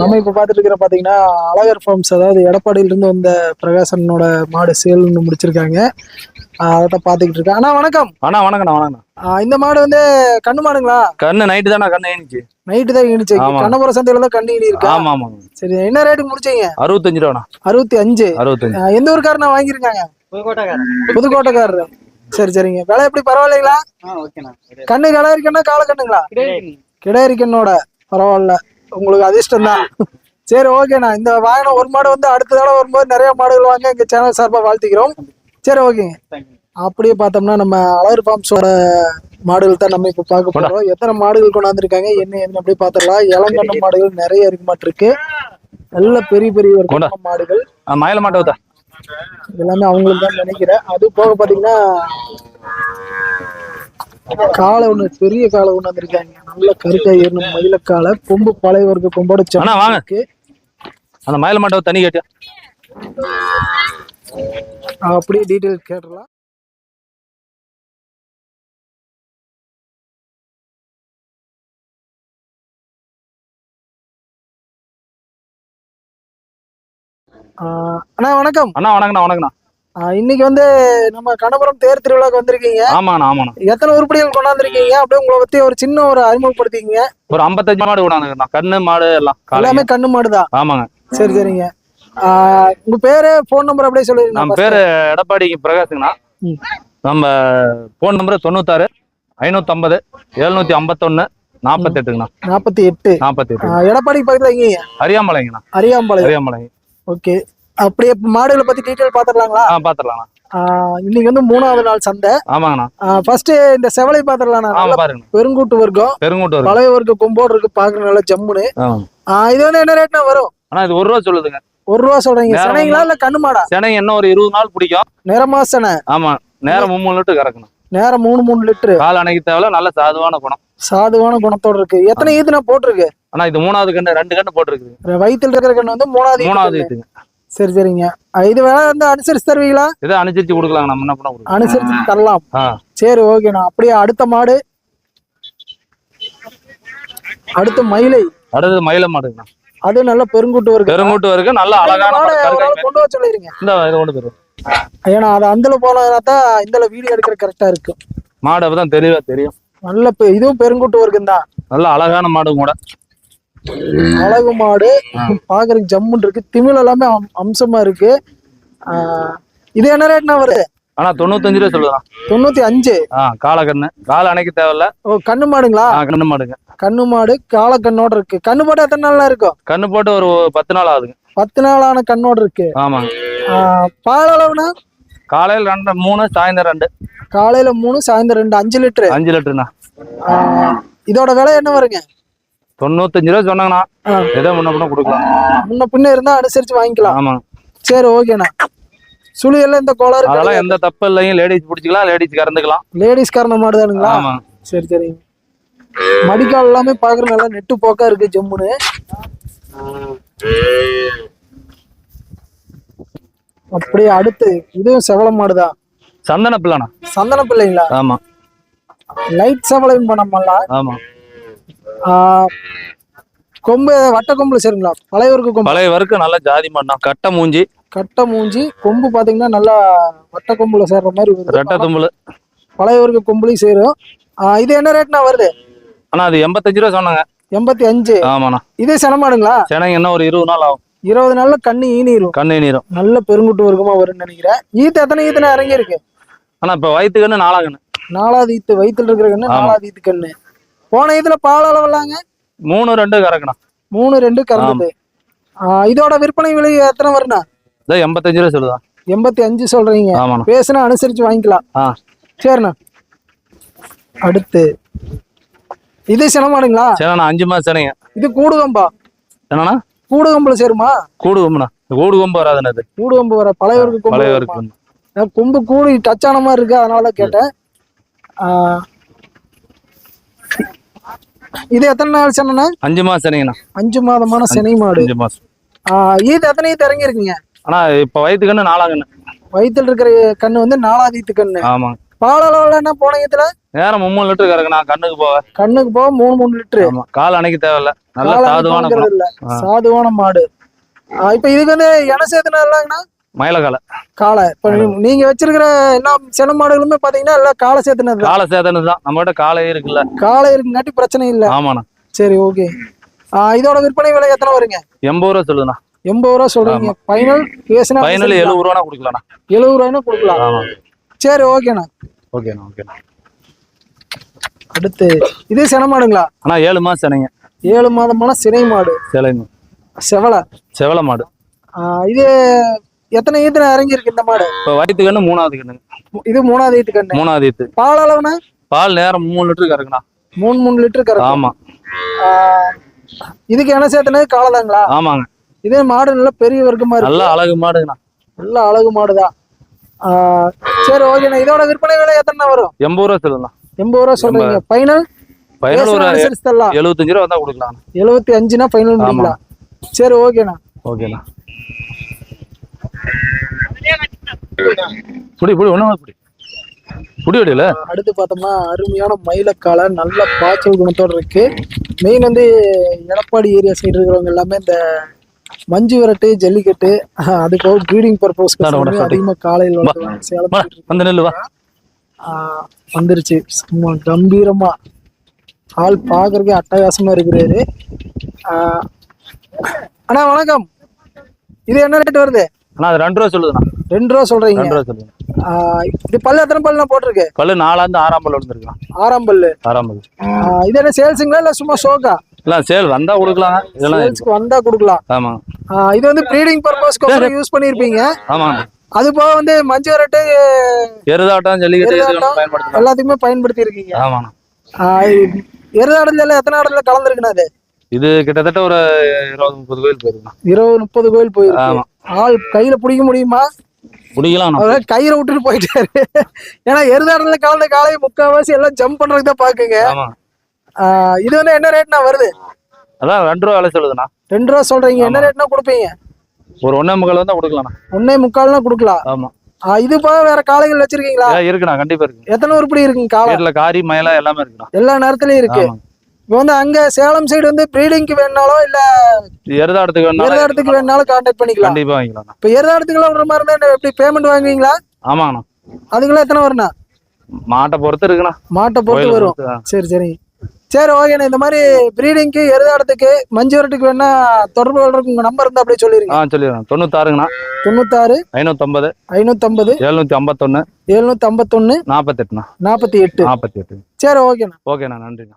நம்ம இப்ப பாத்துட்டு இருக்கிற பாத்தீங்கன்னா அழகர் ஃபார்ம்ஸ் அதாவது எடப்பாடியில இருந்து வந்த பிரகாசனோட மாடு சேல் முடிச்சிருக்காங்க. ஆஹ் அதை பாத்துக்கிட்டு இருக்கேன் அண்ணா வணக்கம். அண்ணா வணக்கண்ணா வணக்கண்ணா இந்த மாடு வந்து கண்ணு மாடுங்களா? கண்ணு நைட்டு தானே கண்ணு ஏனிச்சு நைட்டு தான் இனிச்சு. கண்ணபுரம் சந்தையில தான் கண்ணு இனி இருக்கா ஆமா ஆமா சரி என்ன ரேட்டுக்கு முடிச்சீங்க? அறுபத்தஞ்சு ரூபாண்ணா அறுபத்தி அஞ்சு அறுபத்தஞ்சு எந்த ஊருக்காரனா வாங்கியிருக்காங்க? புதுக்கோட்டைக்காரரு. சரி சரிங்க. விலை எப்படி? பரவாயில்லைங்களா? கண்ணு கடை இருக்கா கால கண்ணுங்களா? கிடாரி கண்ணோட பரவாயில்ல. உங்களுக்கு அதிர்ஷ்டம் தான் சரி ஓகேண்ணா இந்த வாகனம் ஒரு மாடு வந்து அடுத்த தடவை வரும்போது நிறைய மாடுகள் வாங்க எங்க சேனல் சார்பா வாழ்த்திக்கிறோம். சரி ஓகேங்க அப்படியே பார்த்தோம்னா நம்ம அழகர் ஃபார்ம்ஸோட மாடுகள் தான் நம்ம இப்ப பார்க்க போறோம். எத்தனை மாடுகள் கொண்டாந்துருக்காங்க? என்ன என்ன அப்படியே பார்த்துடலாம். இளங்கண்ண மாடுகள் நிறைய இருக்க மாட்டிருக்கு. நல்ல பெரிய பெரிய. மாடுகள். மயில மாட்டை ஊத்தா எல்லாமே அவங்களுக்கு தான் நினைக்கிறேன். அது போக பாத்தீங்கன்னா காளை ஒண்ணு பெரிய காளை ஒண்ணு வந்திருக்காங்க. நல்ல கருக்கா ஏறணும் மயில காளை கொம்பு பழைய வர்க்க கொம்போட வாங்க. இருக்கு. அந்த மயில மாட்டை தண்ணி கேட்டியா அப்படியே டீட்டெயில் கேட்டுடலாம். அண்ணா வணக்கம். அண்ணா வணக்கண்ணா வணக்கண்ணா இன்னைக்கு வந்து நம்ம கணபுரம் தேர் திருவிழாக்கு வந்திருக்கீங்க. ஆமாண்ணா ஆமாண்ணா. எத்தனை உருப்படிகள் கொண்டாந்துருக்கீங்க? அப்படியே உங்களை பத்தி ஒரு சின்ன ஒரு அறிமுகப்படுத்திக்கீங்க. ஒரு ஐம்பத்தஞ்சு மாடு கொண்டாந்துங்கண்ணா கண்ணு மாடு எல்லாம். எல்லாமே கண்ணு மாடுதான் ஆமாங்க. சரி சரிங்க. உங்க பேரு போன் நம்பர் அப்படியே சொல்லிருங்க நம்ம பேரு எடப்பாடி பிரகாஷுங்கண்ணா. நம்ம போன் நம்பர் தொண்ணூத்தாறு ஐநூத்தம்பது எழுநூத்தி ஐம்பத்தொன்னு நாற்பத்தெட்டுங்கண்ணா நாற்பத்தி எட்டு. நாற்பத்தி எட்டு. எடப்பாடி பக்கத்துல எங்கீங்க? அரியாமலைங்கண்ணா அரியாம்பாளையம் அரியாமலை ஓகே. அப்படியே மாடுகளை பத்தி டீட்டெயில் பாத்துடலாங்களா? ஆ பாத்துடலாண்ணா இன்னைக்கு வந்து மூணாவது நாள் சந்தை. ஆமாங்கண்ணா. ஃபர்ஸ்ட் இந்த செவலை பாத்துடலாம் பாருங்க பெருங்கூட்டு வர்க்கம். பெருங்கூட்டு பழைய வர்க்க கொம்போடு இருக்கு பாக்குற நல்லா ஜம்முன்னு. இது வந்து என்ன ரேட்னா வரும்? அண்ணா இது ஒரு ரூபா சொல்லுதுங்க. ஒரு ரூபா சொல்றீங்க. நேரம் சனைங்களா இல்ல கண்ணு மாடா சென்னை இன்னும் ஒரு இருபது நாள் பிடிக்கும். நிறமா சனை. ஆமா நேரம் மூணு லிட்டர் கறக்கணும் நேரம் மூணு மூணு லிட்டரு. கால் அணைக்கு தேவையில்ல நல்ல சாதுவான குணம். சாதுவான குணத்தோட இருக்கு. எத்தனை ஈத்துனா போட்டிருக்கு? ஆனா இது மூணாவது கண்ணு ரெண்டு கண்ணு போட்டுருக்குது. வயித்துல இருக்கிற கண்ணு வந்து மூணாவது ஈத்து மூணாவது. ஈத்துங்க. சரி சரிங்க. இது வேணா வந்து அனுசரிச்சு தருவீங்களா? இதை அனுசரிச்சு கொடுக்கலாம் நம்ம என்ன பண்ண அனுசரிச்சு தரலாம். சரி ஓகேண்ணா அப்படியே அடுத்த மாடு. அடுத்த மயிலை. அடுத்தது மயில மாடுங்கண்ணா. அது நல்ல பெருங்குட்டு வருது பெருங்கூட்டு வரைக்கும் நல்ல அழகான மாடு மாடு, கொண்டு வர சொல்லிருங்க. இந்த இது கொண்டு போயிரு. ஏன்னா அது அந்தல போனா தான் இந்தல வீடியோ எடுக்கிற கரெக்டா இருக்கு. மாடு அப்பதான் தெளிவா தெரியும். நல்ல இதுவும் பெருங்குட்டு வர்க்கம் தான் நல்ல அழகான மாடு கூட. அழகு மாடு பாக்குறதுக்கு ஜம்முன்னு இருக்கு. திமிழ் எல்லாமே அம்- அம்சமா இருக்கு. இது என்ன ரேட்னா வருது ஆனா தொண்ணூத்தஞ்சு ரூபா சொல்லுதான் தொண்ணூத்தி அஞ்சு? காளை கண்ணு கால் அணைக்கு தேவையில்ல. ஓ கண்ணு மாடுங்களா? கண்ணு மாடுங்க. கண்ணு மாடு காளை கண்ணோட இருக்கு. கண்ணு போட்டு எத்தனை நாள்லாம் இருக்கும்? கண்ணு போட்டு ஒரு பத்து நாள் ஆகுதுங்க. பத்து நாளான கண்ணோட இருக்கு. ஆமாங்க. பால் அளவுனா காலையில் ரெண்டு மூணு சாயந்தரம் ரெண்டு. காலையில மூணு சாயந்தரம் ரெண்டு அஞ்சு லிட்டரு. அஞ்சு லிட்டருண்ணா. இதோட விலை என்ன வருங்க? தொண்ணூத்தஞ்சு ரூபா சொன்னாங்கண்ணா. ஏதோ முன்ன பின்ன கொடுக்கலாம். முன்ன பின்ன இருந்தா அனுசரிச்சு வாங்கிக்கலாம். ஆமாங்க சரி ஓகேண்ணா. சுழி எல்லாம் இந்த கோளாறு அதெல்லாம் எந்த தப்பு இல்லைங்க. லேடிஸ் பிடிச்சிக்கலாம் லேடிஸ் கறந்துக்கலாம். லேடிஸ் காரண மாடு தானுங்களா ஆமா. சரி சரிங்க மடிக்கால் எல்லாமே பாக்குற நல்லா நெட்டு போக்கா இருக்கு ஜம்முன்னு அப்படியே அடுத்து இதுவும் செவல மாடுதான் சந்தன பிள்ளைண்ணா. சந்தன பிள்ளைங்களா? ஆமா. லைட் செவலையும் பண்ணலாம் ஆமா. கொம்பு வட்ட கொம்புல சரிங்களா? பழையவருக்கு கொம்பு. பழைய வரைக்கும் நல்ல ஜாதி மாடுண்ணா கட்டை மூஞ்சி. கட்டை மூஞ்சி கொம்பு பாத்தீங்கன்னா நல்லா வட்ட கொம்புல சேர்ற மாதிரி. ரெட்டை தும்புல பழைய வர்க்க கொம்புலையும் சேரும். இது என்ன ரேட்னா வருது? ஆனா அது எண்பத்தஞ்சு ரூபா சொன்னாங்க. எண்பத்தி அஞ்சு ஆமாண்ணா. இதே செனமாடுங்களா? சென்னைக்கு என்ன ஒரு இருபது நாள் ஆகும். இருபது நாள்ல கண்ணு ஈனிரும். கண்ணு நீரும் நல்ல பெருங்குட்டு வர்க்கமா வரும்னு நினைக்கிறேன். ஈத்து எத்தனை ஈத்துனா இறங்கி இருக்கு ஆனா இப்ப வயிற்றுக்கண்ணு நாலாங்கண்ணு நாலாவது ஈத்து வயித்துல இருக்கிற கண்ணு. நாலாவது ஈத்து கண்ணு. போன ஈத்துல பால் அளவலாங்க மூணு ரெண்டு கறக்குண்ணா. மூணு ரெண்டு கறந்தது இதோட விற்பனை விலை எத்தனை வருண்ணா? இதான் எண்பத்தஞ்சு ரூபா சொல்லுதா. எண்பத்தி அஞ்சு சொல்றீங்க பேசுனா அனுசரிச்சு வாங்கிக்கலாம். சரிண்ணா. அடுத்து. இது சினமாடுங்களா? சரிண்ணா அஞ்சு மாசம் சென்னைங்க இது கூடுகம்பா. என்னண்ணா? கூடுகம்புல சேருமா? கூடு கொம்புண்ணா கூடு கொம்பு வராதுண்ணா இது. கூடுகம்பு வர பழையவருக்கு கொம்பு பழைய வருமா? இருக்கு நான் கொம்பு கூடி டச் ஆன மாதிரி இருக்கு அதனால கேட்டேன். இது எத்தனை நாள் சொன்னா அஞ்சு மாசம் சென்னைங்கண்ணா அஞ்சு மாதமான சினை மாடு. அஞ்சு மாசம். ஈத்து எத்தனை ஈத்து இறங்கி இருக்குங்க ஆனா இப்ப வயிற்றுக்கண்ணு நாலாங்கண்ணு வயித்துல இருக்கிற கண்ணு வந்து நாலாவது ஈத்து கண்ணு. ஆமாங்க. பால் அளவுல என்ன போன ஈத்துல நேரம் மூணு லிட்டர் கறக்குண்ணா கண்ணுக்கு போக. கண்ணுக்கு போக மூணு மூணு லிட்டரு. ஆமா கால் அணைக்க தேவையில்ல. நல்ல சாதுவான. சாதுவான மாடு. இப்ப இதுக்கு வந்து என சேர்த்துனா இல்லைங்கண்ணா மயிலக்கால. காளை. இப்ப நீ- நீங்க வச்சிருக்கிற எல்லா சில மாடுகளுமே பாத்தீங்கன்னா எல்லாம் காளை சேர்த்துனது காலை சேதனு தான். நம்ம கிட்ட காலையே இருக்குல்ல. காளை இருக்குங்காட்டி பிரச்சனை இல்ல. ஆமாண்ணா. சரி ஓகே. இதோட விற்பனை விலை எத்தனை வருங்க? எண்பது ரூபா சொல்லுதுண்ணா. எண்பது ரூபா சொல்றீங்க. ஃபைனல் பேசினா ஃபைனல் எழுபது ரூபா கொடுக்கலாண்ணா. எழுபது ரூபாய்னா கொடுக்கலாம். சரி ஓகேண்ணா. ஓகேண்ணா ஓகேண்ணா. அடுத்து இதே சின மாடுங்களா? அண்ணா ஏழு மாசம் சென்னைங்க ஏழு மாதமான சினை மாடு. சிலைங்க செவலை செவல மாடு. இது எத்தனை ஈத்துல இறங்கி இருக்கு இந்த மாடு? இப்போ வயிற்று கண்ணு மூணாவது கண்ணுங்க இது மூணாவது ஈத்து கண்ணு. மூணாவது ஈத்து. பால் அளவுனா பால் நேரம் மூணு லிட்டர் கறக்குண்ணா. மூணு மூணு லிட்டர் கறக்கும். ஆமா. இதுக்கு என்ன சேர்த்துனது? காளைதாங்களா ஆமாங்க. இதே மாடு நல்ல பெரிய வர்க்கமா இருக்கு. நல்ல அழகு மாடுங்கண்ணா. நல்ல அழகு மாடுதான் சரி ஓகேண்ணா இதோட விற்பனை விலை எத்தனை வரும்? எண்பது ரூபா சொல்லுங்கண்ணா. எண்பது ரூபா சொல்றீங்க. ஃபைனல் ஃபைனல் ஒரு எழுபத்தஞ்சு ரூபா வந்தா கொடுக்கலாம் எழுபத்தி அஞ்சுனா ஃபைனல் பண்ணிக்கலாம் சரி ஓகேண்ணா ஓகேண்ணா புடி புடி ஒண்ணு புடி. புடி வடியில அடுத்து பார்த்தோம்னா அருமையான மயிலக்காலை நல்ல பாய்ச்சல் குணத்தோட இருக்கு. மெயின் வந்து எடப்பாடி ஏரியா சைடு இருக்கிறவங்க எல்லாமே இந்த மஞ்சு விரட்டு ஜல்லிக்கட்டு அது போக ப்ரீடிங் உனக்கு அதிகமா காலையில் வந்து நெல்லு வா. வந்துருச்சு. சும்மா கம்பீரமா. ஆள் பார்க்கறதுக்கே அட்டகாசமா இருக்கிறாரு. அண்ணா வணக்கம். இது என்ன ரேட் வருது? அண்ணா அது ரெண்டு ரூபா சொல்லுதுண்ணா. ரெண்டு ரூபா சொல்றீங்க? ரெண்டு ரூபா சொல்லுங்க இது பல்லு எத்தனை பல்லுனா போட்டிருக்கு? பல்லு நாலாந்து ஆறாம் பல்லு விழுந்துருக்கலாம் ஆறாம் பல்லு. ஆறாம் பல்லு. இது என்ன சேல்ஸுங்களா இல்ல சும்மா ஷோக்கா? இல்லை சேல் வந்தா கொடுக்கலாங்க இதெல்லாம் வந்தா கொடுக்கலாம். ஆஹ் இது வந்து ப்ரீடிங் பர்பஸ்க்கு யூஸ் பண்ணிருப்பீங்க. ஆமாங்க அது போக வந்து மஞ்சு விரட்டு எருதாட்டம் ஜல்லிக்கட்டு எல்லாத்துக்குமே பயன்படுத்தி இருக்கீங்க ஆமாங்க எருதாடல எத்தனை ஆடல கலந்துருக்குண்ணா அது? இது கிட்டத்தட்ட ஒரு இருபது முப்பது கோயில் போயிருக்கோம். இருபது முப்பது கோயில் போயிருக்கு. ஆமா. ஆள் கையில பிடிக்க முடியுமா? பிடிக்கலாம். அவர் கயிறை விட்டுட்டு போயிட்டாரு. ஏன்னா எருதாடல கலந்த காலையை முக்கால்வாசி எல்லாம் ஜம்ப் பண்றதுக்கு தான் பாக்குங்க இது வந்து என்ன ரேட்னா வருது? அதான் ரெண்டு ரூபா விலை சொல்லுதுண்ணா. ரெண்டு ரூபா சொல்றீங்க. என்ன ரேட்னா கொடுப்பீங்க? ஒரு ஒன்னே முக்கால் வந்தா கொடுக்கலாண்ணா. ஒன்னே முக்கால்னா கொடுக்கலாம். ஆமா. இது போக வேற காளைகள் வச்சிருக்கீங்களா? இருக்குண்ணா. கண்டிப்பா இருக்கு. எத்தனை உருப்படி இருக்குங்க வீட்டுல காரி மயிலா எல்லாமே இருக்குண்ணா. எல்லா நேரத்துலயும் இருக்கு. இப்போ வந்து அங்க சேலம் சைடு வந்து ப்ரீடிங்க்கு வேணாலும் இல்ல எருதாடத்துக்கு வேணாலும் எருதாடத்துக்கு வேணாலும் கான்டாக்ட் பண்ணிக்கலாம். கண்டிப்பா வாங்கிக்கலாம்ண்ணா இப்போ எருதாடத்துக்குலாம் விடுற மாதிரி இருந்தா எப்படி பேமெண்ட் வாங்குவீங்களா? ஆமாங்கண்ணா. அதுக்கெல்லாம் எத்தனை வரும்ண்ணா? மாட்டை பொறுத்து இருக்குண்ணா. மாட்டை பொறுத்து வரும். சரி சரி. சரி ஓகேண்ணா இந்த மாதிரி ப்ரீடிங்க்கு எருதாடத்துக்கு மஞ்சு வரட்டுக்கு வேணா தொடர்பு கொள்றதுக்கு உங்க நம்பர் இருந்தா அப்படியே சொல்லிருங்க. ஆ சொல்லிடுறேன். தொண்ணூத்தாறுங்கண்ணா. தொண்ணூத்தாறு ஐநூத்தொம்பது ஐநூத்தம்பது எழுநூத்தி ஐம்பத்தொன்னு எழுநூத்தி ஐம்பத்தொன்னு நாற்பத்தெட்டுண்ணா நாற்பத்தி எட்டு. நாற்பத்தி எட்டு. சரி ஓகேண்ணா ஓகேண்ணா நன்றிண்ணா.